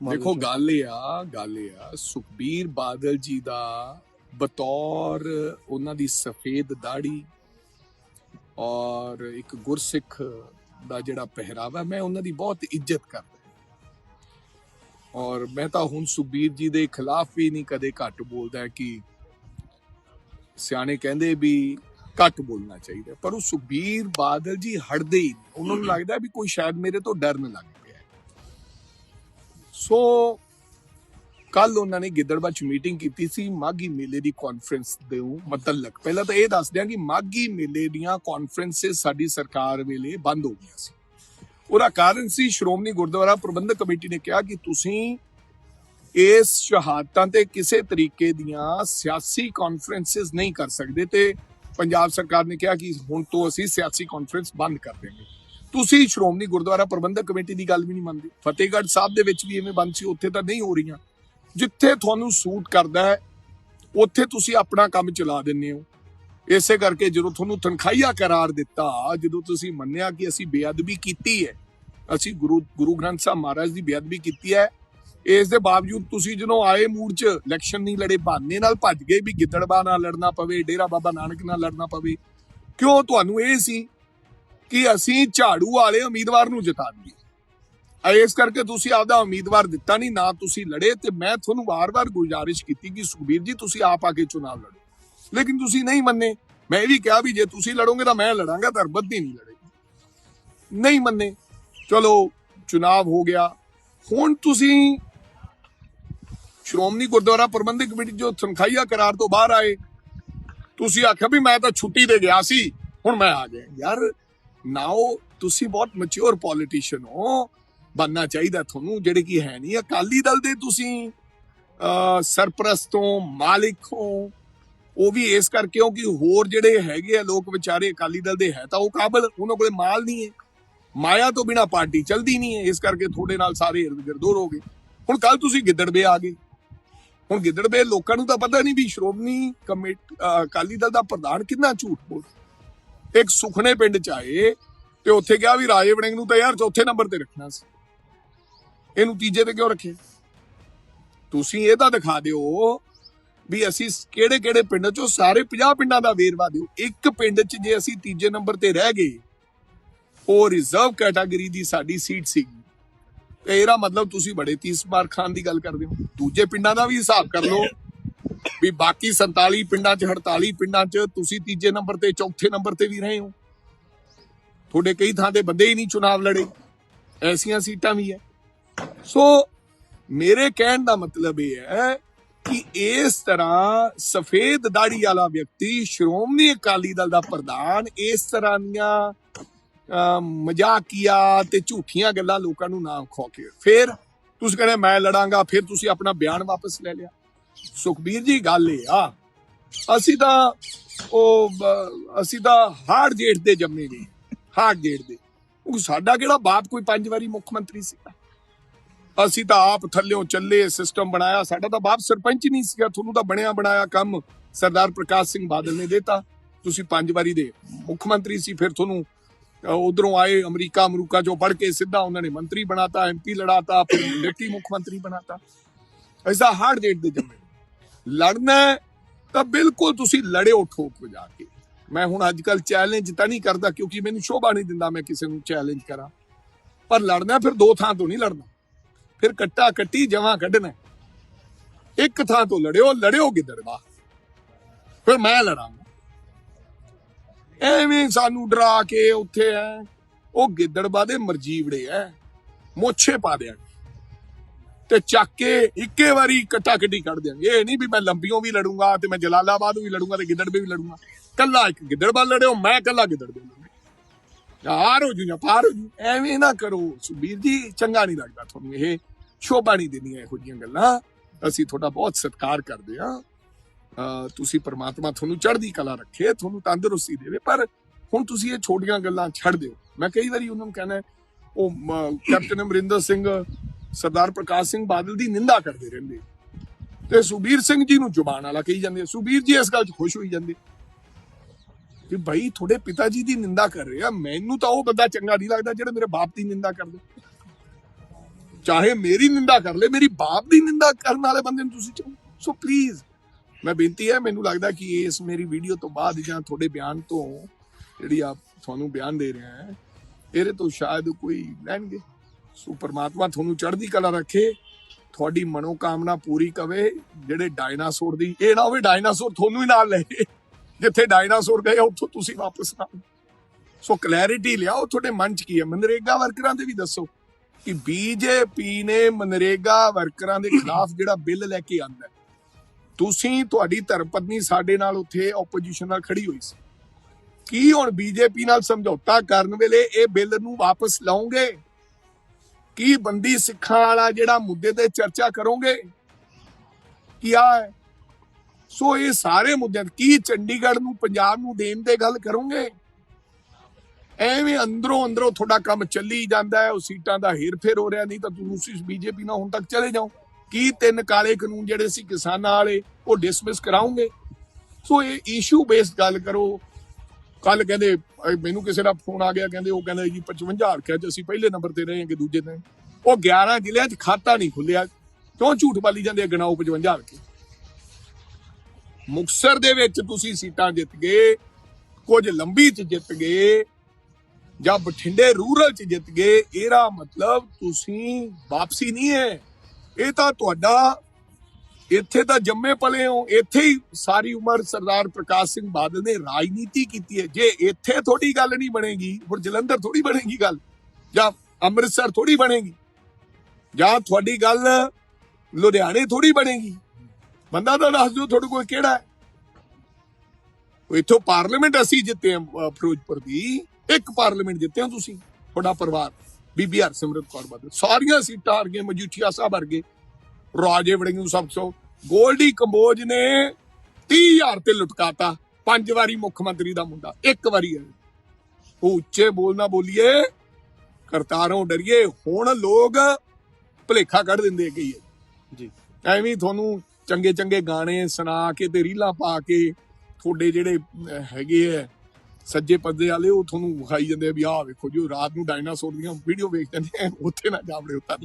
ਦੇਖੋ ਗੱਲ ਇਹ ਆ ਗੱਲ ਇਹ ਆ ਸੁਖਬੀਰ ਬਾਦਲ ਜੀ ਦਾ ਬਤੌਰ ਉਹਨਾਂ ਦੀ ਸਫੇਦ ਦਾੜੀ ਔਰ ਇੱਕ ਗੁਰਸਿੱਖ ਦਾ ਜਿਹੜਾ ਪਹਿਰਾਵਾ ਮੈਂ ਉਹਨਾਂ ਦੀ ਬਹੁਤ ਇੱਜ਼ਤ ਕਰਦਾ ਔਰ ਮੈਂ ਤਾਂ ਹੁਣ ਸੁਖਬੀਰ ਜੀ ਦੇ ਖਿਲਾਫ ਵੀ ਨਹੀਂ ਕਦੇ ਘੱਟ ਬੋਲਦਾ ਕਿ ਸਿਆਣੇ ਕਹਿੰਦੇ ਵੀ ਘੱਟ ਬੋਲਣਾ ਚਾਹੀਦਾ ਪਰ ਉਹ ਸੁਖਬੀਰ ਬਾਦਲ ਜੀ ਹਟਦੇ ਹੀ ਨਹੀਂ। ਉਹਨਾਂ ਨੂੰ ਲੱਗਦਾ ਵੀ ਕੋਈ ਸ਼ਾਇਦ ਮੇਰੇ ਤੋਂ ਡਰਨ ਲੱਗ। ਸੋ ਕੱਲ ਉਹਨਾਂ ਨੇ ਗਿੱਦੜਬਾਹ ਚ ਮੀਟਿੰਗ ਕੀਤੀ ਸੀ ਮਾਗੀ ਮੇਲੇ ਦੀ ਕਾਨਫਰੰਸ ਦੇ ਮਤਲਬ ਪਹਿਲਾਂ ਤਾਂ ਇਹ ਦੱਸ ਦਿਆਂ ਕਿ ਮਾਗੀ ਮੇਲੇ ਦੀਆਂ ਕਾਨਫਰੰਸਸ ਸਾਡੀ ਸਰਕਾਰ ਵੇਲੇ ਬੰਦ ਹੋ ਗਈਆਂ ਸੀ। ਉਹਦਾ ਕਾਰਨ ਸੀ, ਸ਼੍ਰੋਮਣੀ ਗੁਰਦੁਆਰਾ ਪ੍ਰਬੰਧਕ ਕਮੇਟੀ ਨੇ ਕਿਹਾ ਕਿ ਤੁਸੀਂ ਇਸ ਸ਼ਹਾਦਤਾਂ ਤੇ ਕਿਸੇ ਤਰੀਕੇ ਦੀਆਂ ਸਿਆਸੀ ਕਾਨਫਰੰਸਸ ਨਹੀਂ ਕਰ ਸਕਦੇ ਤੇ ਪੰਜਾਬ ਸਰਕਾਰ ਨੇ ਕਿਹਾ ਕਿ ਹੁਣ ਤੋਂ ਅਸੀਂ ਸਿਆਸੀ ਕਾਨਫਰੰਸ ਬੰਦ ਕਰ ਦੇਵਾਂਗੇ ਤੁਸੀਂ ਸ਼੍ਰੋਮਣੀ ਗੁਰਦੁਆਰਾ ਪ੍ਰਬੰਧਕ ਕਮੇਟੀ ਦੀ ਗੱਲ ਵੀ ਨਹੀਂ ਮੰਨਦੇ। ਫਤਿਹਗੜ੍ਹ ਸਾਹਿਬ ਦੇ ਵਿੱਚ ਵੀ ਐਵੇਂ ਬੰਦ ਸੀ, ਉੱਥੇ ਤਾਂ ਨਹੀਂ ਹੋ ਰਹੀਆਂ। ਜਿੱਥੇ ਤੁਹਾਨੂੰ ਸੂਟ ਕਰਦਾ ਹੈ, ਉੱਥੇ ਤੁਸੀਂ ਆਪਣਾ ਕੰਮ ਚਲਾ ਦਿੰਦੇ ਹੋ। ਇਸੇ ਕਰਕੇ ਜਦੋਂ ਤੁਹਾਨੂੰ ਤਨਖਾਹੀਆ ਕਰਾਰ ਦਿੱਤਾ, ਜਦੋਂ ਤੁਸੀਂ ਮੰਨਿਆ ਕਿ ਅਸੀਂ ਬੇਅਦਬੀ ਕੀਤੀ ਹੈ, ਅਸੀਂ ਗੁਰੂ ਗੁਰੂ ਗ੍ਰੰਥ ਸਾਹਿਬ ਮਹਾਰਾਜ ਦੀ ਬੇਅਦਬੀ ਕੀਤੀ ਹੈ, ਇਸ ਦੇ ਬਾਵਜੂਦ ਤੁਸੀਂ ਜਦੋਂ ਆਏ ਮੂਡ 'ਚ, ਇਲੈਕਸ਼ਨ ਨਹੀਂ ਲੜੇ, ਬਹਾਨੇ ਨਾਲ ਭੱਜ ਗਏ ਵੀ ਗਿੱਦੜਬਾ ਨਾਲ ਲੜਨਾ ਪਵੇ, ਡੇਰਾ ਬਾਬਾ ਨਾਨਕ ਨਾਲ ਲੜਨਾ ਪਵੇ। ਕਿਉਂ? ਤੁਹਾਨੂੰ ਇਹ ਸੀ ਕਿ ਅਸੀਂ ਝਾੜੂ ਵਾਲੇ ਉਮੀਦਵਾਰ ਨੂੰ ਜਿਤਾ ਦਈਏ। ਇਸ ਕਰਕੇ ਤੁਸੀਂ ਆਪਦਾ ਉਮੀਦਵਾਰ ਦਿੱਤਾ ਨਹੀਂ, ਨਾ ਤੁਸੀਂ ਲੜੇ ਤੇ ਮੈਂ ਤੁਹਾਨੂੰ ਵਾਰ-ਵਾਰ ਗੁਜ਼ਾਰਿਸ਼ ਕੀਤੀ ਕਿ ਸੁਖਬੀਰ ਜੀ, ਤੁਸੀਂ ਆਪ ਆ ਕੇ ਚੁਣਾਵ ਲੜੋ। ਲੇਕਿਨ ਤੁਸੀਂ ਨਹੀਂ ਮੰਨੇ। ਮੈਂ ਇਹ ਵੀ ਕਿਹਾ ਵੀ ਜੇ ਤੁਸੀਂ ਲੜੋਗੇ ਤਾਂ ਮੈਂ ਲੜਾਂਗਾ ਤਾਂ ਨਹੀਂ ਲੜੇਗੀ। ਨਹੀਂ ਮੰਨੇ। ਚਲੋ, ਚੁਣਾਵ ਹੋ ਗਿਆ। ਹੁਣ ਤੁਸੀਂ ਸ਼੍ਰੋਮਣੀ ਗੁਰਦੁਆਰਾ ਪ੍ਰਬੰਧਕ ਕਮੇਟੀ ਜੋ ਤਨਖਾਹੀਆ ਕਰਾਰ ਤੋਂ ਬਾਹਰ ਆਏ, ਤੁਸੀਂ ਆਖਿਆ ਵੀ ਮੈਂ ਤਾਂ ਛੁੱਟੀ ਤੇ ਗਿਆ ਸੀ, ਹੁਣ ਮੈਂ ਆ ਗਿਆ। ਯਾਰ ਨਾਓ ਤੁਸੀਂ ਬਹੁਤ ਮੈਚੁਰ ਪੋਲੀਟੀਸ਼ੀਅਨ ਹੋ ਬੰਨਾ ਚਾਹੀਦਾ ਤੁਹਾਨੂੰ, ਜਿਹੜੇ ਕੀ ਹੈ ਨਹੀਂ। ਅਕਾਲੀ ਦਲ ਦੇ ਤੁਸੀਂ ਸਰਪ੍ਰਸਤ ਹੋ, ਮਾਲਿਕ ਹੋ, ਉਹ ਵੀ ਇਸ ਕਰਕੇ ਹੋ ਕਿ ਹੋਰ ਜਿਹੜੇ ਹੈਗੇ ਆ ਲੋਕ ਵਿਚਾਰੇ ਅਕਾਲੀ ਦਲ ਦੇ ਹੈ ਤਾਂ ਉਹ ਕਾਬਲ, ਉਹਨਾਂ ਕੋਲੇ ਮਾਲ ਨਹੀਂ ਹੈ। ਮਾਇਆ ਤੋਂ ਬਿਨਾ ਪਾਰਟੀ ਚਲਦੀ ਨਹੀਂ ਹੈ, ਇਸ ਕਰਕੇ ਤੁਹਾਡੇ ਨਾਲ ਸਾਰੇ ਇਰਦ ਗਿਰਦ ਹੋ ਗਏ। ਹੁਣ ਕੱਲ ਤੁਸੀਂ ਗਿੱਦੜਵੇ ਆ ਗਏ। ਹੁਣ ਗਿੱਦੜਵੇ ਲੋਕਾਂ ਨੂੰ ਤਾਂ ਪਤਾ ਨਹੀਂ ਵੀ ਸ਼੍ਰੋਮਣੀ ਕਮੇਟੀ ਅਕਾਲੀ ਦਲ ਦਾ ਪ੍ਰਧਾਨ ਕਿੰਨਾ ਝੂਠ ਬੋਲਦਾ ਇੱਕ ਸੁਖਨੇ ਪਿੰਡ ਚ ਆਏ ਤੇ ਉੱਥੇ ਕਿਹਾ ਵੀ ਰਾਜੇ ਵੜਿੰਗ ਨੂੰ ਤਾਂ ਯਾਰ ਚੌਥੇ ਨੰਬਰ ਤੇ ਰੱਖਣਾ ਸੀ। ਇਹਨੂੰ ਤੀਜੇ ਤੇ ਕਿਉਂ ਰੱਖੇ ਤੁਸੀਂ ਇਹ ਤਾਂ ਦਿਖਾ ਦਿਓ ਵੀ ਅਸੀਂ ਕਿਹੜੇ ਕਿਹੜੇ ਪਿੰਡ ਚੋਂ ਸਾਰੇ 50 ਪਿੰਡਾਂ ਦਾ ਵੇਰਵਾ ਦਿਓ। ਇੱਕ ਪਿੰਡ 'ਚ ਜੇ ਅਸੀਂ ਤੀਜੇ ਨੰਬਰ ਤੇ ਰਹਿ ਗਏ, ਉਹ ਰਿਜ਼ਰਵ ਕੈਟਾਗਰੀ ਦੀ ਸਾਡੀ ਸੀਟ ਸੀ ਤੇ ਇਹਦਾ ਮਤਲਬ ਤੁਸੀਂ ਬੜੇ 30 ਮਾਰ ਖਾਨ ਦੀ ਗੱਲ ਕਰਦੇ ਹੋ। ਦੂਜੇ ਪਿੰਡਾਂ ਦਾ ਵੀ ਹਿਸਾਬ ਕਰ ਲਓ। ਵੀ ਬਾਕੀ 47 ਪਿੰਡਾਂ 'ਚ 48 ਪਿੰਡਾਂ 'ਚ ਤੁਸੀਂ ਤੀਜੇ ਨੰਬਰ ਤੇ, ਚੌਥੇ ਨੰਬਰ ਤੇ ਵੀ ਰਹੇ ਹੋ। ਤੁਹਾਡੇ ਕਈ ਥਾਂ ਤੇ ਬੰਦੇ ਹੀ ਨਹੀਂ ਚੁਣਾਵ ਲੜੇ। ਐਸੀਆਂ ਸੀਟਾਂ ਵੀ ਹੈ ਸੋ ਮੇਰੇ ਕਹਿਣ ਦਾ ਮਤਲਬ ਇਹ ਹੈ ਕਿ ਇਸ ਤਰ੍ਹਾਂ ਸਫੇਦ ਦਾੜੀ ਵਾਲਾ ਵਿਅਕਤੀ, ਸ਼੍ਰੋਮਣੀ ਅਕਾਲੀ ਦਲ ਦਾ ਪ੍ਰਧਾਨ, ਇਸ ਤਰ੍ਹਾਂ ਦੀਆਂ ਮਜ਼ਾਕੀਆ ਤੇ ਝੂਠੀਆਂ ਗੱਲਾਂ ਲੋਕਾਂ ਨੂੰ ਨਾ ਖੋ ਕੇ ਫਿਰ ਤੁਸੀਂ ਕਹਿੰਦੇ ਮੈਂ ਲੜਾਂਗਾ, ਫਿਰ ਤੁਸੀਂ ਆਪਣਾ ਬਿਆਨ ਵਾਪਸ ਲੈ ਲਿਆ। ਸੁਖਬੀਰ ਜੀ, ਗੱਲ ਇਹ ਆ। ਅਸੀਂ ਤਾਂ ਉਹ ਬ- ਅਸੀਂ ਤਾਂ ਹਾਰਡ ਜੇਠ ਦੇ ਜੰਮੇ ਨੇ, ਹਾਰਡ ਜੇਠ ਦੇ ਉਹ ਸਾਡਾ ਕਿਹੜਾ ਬਾਪ ਕੋਈ ਪੰਜ ਵਾਰੀ ਮੁੱਖ ਮੰਤਰੀ ਸੀ? ਅਸੀਂ ਤਾਂ ਆਪ ਥੱਲਿਓਂ ਚੱਲੇ ਸਿਸਟਮ ਬਣਾਇਆ। ਸਾਡਾ ਤਾਂ ਬਾਪ ਸਰਪੰਚ ਹੀ ਨਹੀਂ ਸੀਗਾ। ਤੁਹਾਨੂੰ ਤਾਂ ਬਣਿਆ ਬਣਾਇਆ ਕੰਮ ਸਰਦਾਰ ਪ੍ਰਕਾਸ਼ ਸਿੰਘ ਬਾਦਲ ਨੇ ਦਿੱਤਾ। ਤੁਸੀਂ ਪੰਜ ਵਾਰੀ ਦੇ ਮੁੱਖ ਮੰਤਰੀ ਸੀ, ਫਿਰ ਤੁਹਾਨੂੰ ਉਧਰੋਂ ਆਏ ਅਮਰੀਕਾ, ਅਮਰੂਕਾ ਚੋਂ ਪੜ ਕੇ ਸਿੱਧਾ ਉਹਨਾਂ ਨੇ ਮੰਤਰੀ ਬਣਾਤਾ ਐਮਪੀ ਲੜਾਤਾ, ਫਿਰ ਡਿਪਟੀ ਮੁੱਖ ਮੰਤਰੀ ਬਣਾਤਾ। ਐਸਾ ਹਾਰਡ ਡੇਟ ਦੇ ਜੰਮੇ। ਲੜਨਾ ਤਾਂ ਬਿਲਕੁਲ ਤੁਸੀਂ ਲੜਿਓ ਠੋਕ ਵਜਾ ਕੇ। ਮੈਂ ਹੁਣ ਅੱਜ ਕੱਲ ਚੈਲੰਜ ਤਾਂ ਨਹੀਂ ਕਰਦਾ ਕਿਉਂਕਿ ਮੈਨੂੰ ਸ਼ੋਭਾ ਨਹੀਂ ਦਿੰਦਾ ਮੈਂ ਕਿਸੇ ਨੂੰ ਚੈਲੰਜ ਕਰਾਂ। ਪਰ ਲੜਨਾ ਫਿਰ ਦੋ ਥਾਂ ਤੋਂ ਨਹੀਂ ਲੜਨਾ। ਫਿਰ ਕੱਟਾ ਕੱਟੀ ਜਮਾਂ ਕੱਢਣਾ ਇੱਕ ਥਾਂ ਤੋਂ ਲੜਿਓ ਲੜਿਓ ਗਿੱਦੜਵਾ ਫਿਰ ਮੈਂ ਲੜਾਂਗਾ। ਐਵੇਂ ਸਾਨੂੰ ਡਰਾ ਕੇ ਉੱਥੇ ਐ, ਉਹ ਗਿੱਦੜਵਾ ਦੇ ਮਰਜੀਵੜੇ ਐ। ਮੋਛੇ ਪਾ ਦੇਣ ਤੇ ਚੱਕ ਕੇ ਇੱਕੇ ਵਾਰੀ ਕੱਟਾ ਕੱਢੀ ਕੱਢ ਦੇਣਗੇ ਇਹ ਨਹੀਂ ਵੀ ਮੈਂ ਲੰਬੀਆਂ ਵੀ ਲੜੂੰਗਾ ਤੇ ਮੈਂ ਜਲਾਲਾਬਾਦ ਵੀ ਲੜੂੰਗਾ ਤੇ ਗਿੱਦੜਵੇ ਵੀ ਲੜੂੰਗਾ। ਕੱਲਾ ਇੱਕ ਗਿੱਦੜਵਾ ਲੜਿਓ, ਮੈਂ ਕੱਲਾ ਗਿੱਦੜਵੇ ਲੜੂੰਗਾ। ਯਾਰ ਹੋ ਜੂ ਪਾਰ ਹੋ ਜੂ, ਐਵੇਂ ਨਾ ਕਰੋ। ਸੁਬੀਰ ਜੀ, ਚੰਗਾ ਨਹੀਂ ਲੱਗਦਾ ਤੁਹਾਨੂੰ ਇਹ। ਸ਼ੋਭਾ ਨਹੀਂ ਦੇਣੀਆਂ ਇਹੋ ਜਿਹੀਆਂ ਗੱਲਾਂ। ਅਸੀਂ ਤੁਹਾਡਾ ਬਹੁਤ ਸਤਿਕਾਰ ਕਰਦੇ ਆ ਤੁਸੀਂ ਪਰਮਾਤਮਾ ਤੁਹਾਨੂੰ ਚੜ੍ਹਦੀ ਕਲਾ ਰੱਖੇ, ਤੁਹਾਨੂੰ ਤੰਦਰੁਸਤੀ ਦੇਵੇ, ਪਰ ਹੁਣ ਤੁਸੀਂ ਇਹ ਛੋਟੀਆਂ ਗੱਲਾਂ ਛੱਡ ਦਿਓ। ਮੈਂ ਕਈ ਵਾਰੀ ਉਹਨਾਂ ਨੂੰ ਕਹਿੰਦਾ, ਉਹ ਕੈਪਟਨ ਅਮਰਿੰਦਰ ਸਿੰਘ ਸਰਦਾਰ ਪ੍ਰਕਾਸ਼ ਸਿੰਘ ਬਾਦਲ ਦੀ ਨਿੰਦਾ ਕਰਦੇ ਰਹਿੰਦੇ। ਤੇ ਸੁਬੀਰ ਸਿੰਘ ਜੀ ਨੂੰ ਜ਼ੁਬਾਨ ਵਾਲਾ ਕਹੀ ਜਾਂਦੇ। ਸੁਬੀਰ ਜੀ ਇਸ ਗੱਲ 'ਚ ਖੁਸ਼ ਹੋਈ ਜਾਂਦੇ। ਕਿ ਭਾਈ ਤੁਹਾਡੇ ਪਿਤਾ ਜੀ ਦੀ ਨਿੰਦਾ ਕਰ ਰਹੇ। ਆ ਮੈਨੂੰ ਤਾਂ ਉਹ ਬੰਦਾ ਚੰਗਾ ਨਹੀਂ ਲੱਗਦਾ ਜਿਹੜਾ ਮੇਰੇ ਬਾਪ ਦੀ ਨਿੰਦਾ ਕਰਦੇ। ਚਾਹੇ ਮੇਰੀ ਨਿੰਦਾ ਕਰ ਲੈ, ਮੇਰੀ ਬਾਪ ਦੀ ਨਿੰਦਾ ਕਰਨ ਵਾਲੇ ਬੰਦੇ ਨੂੰ ਤੁਸੀਂ ਚਾਹੋ। ਸੋ ਪਲੀਜ਼ ਮੈਂ ਬੇਨਤੀ ਹੈ, ਮੈਨੂੰ ਲੱਗਦਾ ਕਿ ਇਸ ਮੇਰੀ ਵੀਡੀਓ ਤੋਂ ਬਾਅਦ ਜਾਂ ਤੁਹਾਡੇ ਬਿਆਨ ਤੋਂ ਜਿਹੜੀ ਆਪ ਤੁਹਾਨੂੰ ਬਿਆਨ ਦੇ ਰਿਹਾ ਹੈ, ਇਹਦੇ ਤੋਂ ਸ਼ਾਇਦ ਕੋਈ ਲੈਣਗੇ। ਸੋ ਪ੍ਰਮਾਤਮਾ ਤੁਹਾਨੂੰ ਚੜ੍ਹਦੀ ਕਲਾ ਰੱਖੇ, ਤੁਹਾਡੀ ਮਨੋਕਾਮਨਾ ਪੂਰੀ ਕਵੇ, ਜਿਹੜੇ ਡਾਇਨਾਸੌਰ ਦੀ, ਇਹ ਨਾ ਹੋਵੇ ਡਾਇਨਾਸੌਰ ਤੁਹਾਨੂੰ ਹੀ ਨਾਲ ਲੈ ਜਿੱਥੇ ਡਾਇਨਾਸੌਰ ਗਏ, ਉੱਥੋਂ ਤੁਸੀਂ ਵਾਪਸ ਨਾ ਸੋ ਕਲੈਰਿਟੀ ਲਿਆਓ, ਤੁਹਾਡੇ ਮਨ 'ਚ ਕੀ ਹੈ? ਮਨਰੇਗਾ ਵਰਕਰਾਂ ਦੇ ਵੀ ਦੱਸੋ ਕਿ ਬੀਜੇਪੀ ਨੇ ਮਨਰੇਗਾ ਵਰਕਰਾਂ ਦੇ ਖਿਲਾਫ ਜਿਹੜਾ ਬਿੱਲ ਲੈ ਕੇ ਆਂਦਾ ਤੁਸੀਂ ਤੁਹਾਡੀ ਧਰਮ ਪਤਨੀ ਸਾਡੇ ਨਾਲ ਉੱਥੇ ਆਪੋਜੀਸ਼ਨ ਨਾਲ ਖੜੀ ਹੋਈ ਸੀ। ਕੀ ਹੁਣ ਬੀਜੇਪੀ ਨਾਲ ਸਮਝੌਤਾ ਕਰਨ ਵੇਲੇ ਇਹ ਬਿੱਲ ਨੂੰ ਵਾਪਸ ਲਾਉਂਗੇ ਕੀ ਬੰਦੀ ਸਿੱਖਾਂ ਵਾਲਾ ਜਿਹੜਾ ਮੁੱਦੇ ਤੇ ਚਰਚਾ ਕਰੋਗੇ? ਕੀ ਆ? ਸੋ ਇਹ ਸਾਰੇ ਮੁੱਦੇ ਕੀ ਚੰਡੀਗੜ੍ਹ ਨੂੰ, ਪੰਜਾਬ ਨੂੰ ਦੇਣ ਤੇ ਗੱਲ ਕਰੋਗੇ? ਐਵੇਂ ਅੰਦਰੋਂ ਅੰਦਰੋਂ ਤੁਹਾਡਾ ਕੰਮ ਚੱਲੀ ਜਾਂਦਾ ਹੈ, ਉਹ ਸੀਟਾਂ ਦਾ ਹੇਰ ਫੇਰ ਹੋ ਰਿਹਾ, ਨਹੀਂ ਤਾਂ ਤੁਸੀਂ ਬੀਜੇਪੀ ਨਾਲ ਹੁਣ ਤੱਕ ਚਲੇ ਜਾਓ। ਕੀ ਤਿੰਨ ਕਾਲੇ ਕਾਨੂੰਨ ਜਿਹੜੇ ਸੀ ਕਿਸਾਨਾਂ ਵਾਲੇ, ਉਹ ਡਿਸਮਿਸ ਕਰਾਉਂਗੇ? ਸੋ ਇਹ ਇਸ਼ੂ ਬੇਸਡ ਗੱਲ ਕਰੋ ਕੱਲ ਕਹਿੰਦੇ ਮੈਨੂੰ ਕਿਸੇ ਦਾ ਫੋਨ ਆ ਗਿਆ, ਕਹਿੰਦੇ ਉਹ ਕਹਿੰਦੇ ਜੀ 55 ਹਰਕਿਆ ਚ ਅਸੀਂ ਪਹਿਲੇ ਨੰਬਰ ਤੇ ਰਹੇ ਹਾਂ ਦੂਜੇ ਤੇ ਉਹ 11 ਜ਼ਿਲ੍ਹਿਆਂ 'ਚ ਖਾਤਾ ਨਹੀਂ ਖੁੱਲਿਆ। ਕਿਉਂ ਝੂਠ ਬਾਲੀ ਜਾਂਦੇ ਆ ਗਣਾਓ 55 ਹਰਕੇ ਮੁਕਸਰ ਦੇ ਵਿੱਚ ਤੁਸੀਂ ਸੀਟਾਂ ਜਿੱਤ ਗਏ, ਕੁਝ ਲੰਬੀ 'ਚ ਜਿੱਤ ਗਏ, ਜਾਂ ਬਠਿੰਡੇ ਰੂਰਲ 'ਚ ਜਿੱਤ ਗਏ, ਇਹਦਾ ਮਤਲਬ ਤੁਸੀਂ ਵਾਪਸੀ ਨਹੀਂ ਹੈ। ਇਹ ਤਾਂ ਤੁਹਾਡਾ ਇੱਥੇ ਤਾਂ ਜੰਮੇ ਪਲੇ ਹੋ, ਇੱਥੇ ਹੀ ਸਾਰੀ ਉਮਰ ਸਰਦਾਰ ਪ੍ਰਕਾਸ਼ ਸਿੰਘ ਬਾਦਲ ਨੇ ਰਾਜਨੀਤੀ ਕੀਤੀ ਹੈ। ਜੇ ਇੱਥੇ ਥੋੜੀ ਗੱਲ ਨਹੀਂ ਬਣੇਗੀ ਫਿਰ ਜਲੰਧਰ ਥੋੜੀ ਬਣੇਗੀ ਗੱਲ, ਜਾਂ ਅੰਮ੍ਰਿਤਸਰ ਥੋੜੀ ਬਣੇਗੀ, ਜਾਂ ਤੁਹਾਡੀ ਗੱਲ ਲੁਧਿਆਣੇ ਥੋੜੀ ਬਣੇਗੀ। ਬੰਦਾ ਤਾਂ ਦੱਸ ਦਿਓ ਤੁਹਾਡੇ ਕੋਲ ਕਿਹੜਾ ਹੈ। ਇੱਥੋਂ ਪਾਰਲੀਮੈਂਟ ਅਸੀਂ ਜਿੱਤੇ ਫਿਰੋਜ਼ਪੁਰ ਦੀ, ਇੱਕ ਪਾਰਲੀਮੈਂਟ ਜਿੱਤੇ ਹੋ ਤੁਸੀਂ, ਤੁਹਾਡਾ ਪਰਿਵਾਰ, ਬੀਬੀ ਹਰਸਿਮਰਤ ਕੌਰ ਬਾਦਲ। ਸਾਰੀਆਂ ਸੀਟਾਂ ਹਾਰ ਗਏ ਮਜੀਠੀਆ ਸਾਹਿਬ ਹਾਰ ਗਏ, ਰਾਜੇ ਵੜਿੰਗੂ ਸਭ ਤੋਂ ਗੋਲਡੀ ਕੰਬੋਜ ਨੇ 30000 ਤੇ ਲੁਟਕਾਤਾ ਪੰਜ ਵਾਰੀ ਮੁੱਖ ਮੰਤਰੀ ਦਾ ਮੁੰਡਾ ਇੱਕ ਵਾਰੀ ਹੈ ਉਹ ਉੱਚੇ ਬੋਲਣਾ ਬੋਲੀਏ ਕਰਤਾਰੋਂ ਡਰੀਏ ਹੁਣ ਲੋਕ ਭਲੇਖਾ ਕੱਢ ਦਿੰਦੇ ਆ ਕਈ ਜੀ। ਐਵੇਂ ਤੁਹਾਨੂੰ ਚੰਗੇ ਚੰਗੇ ਗਾਣੇ ਸੁਣਾ ਕੇ ਤੇ ਰੀਲਾਂ ਪਾ ਕੇ ਤੁਹਾਡੇ ਜਿਹੜੇ ਹੈਗੇ ਆ ਸੱਜੇ ਪੱਦੇ ਵਾਲੇ ਉਹ ਤੁਹਾਨੂੰ ਵਿਖਾਈ ਜਾਂਦੇ ਆ ਵੀ ਆਹ ਵੇਖੋ ਜੀ ਰਾਤ ਨੂੰ ਡਾਇਨਾਸੌਰ ਦੀਆਂ ਵੀਡੀਓ ਵੇਖ ਜਾਂਦੇ ਆ ਉੱਥੇ ਨਾ ਜਾਵੜੇ ਧੰਨਵਾਦ।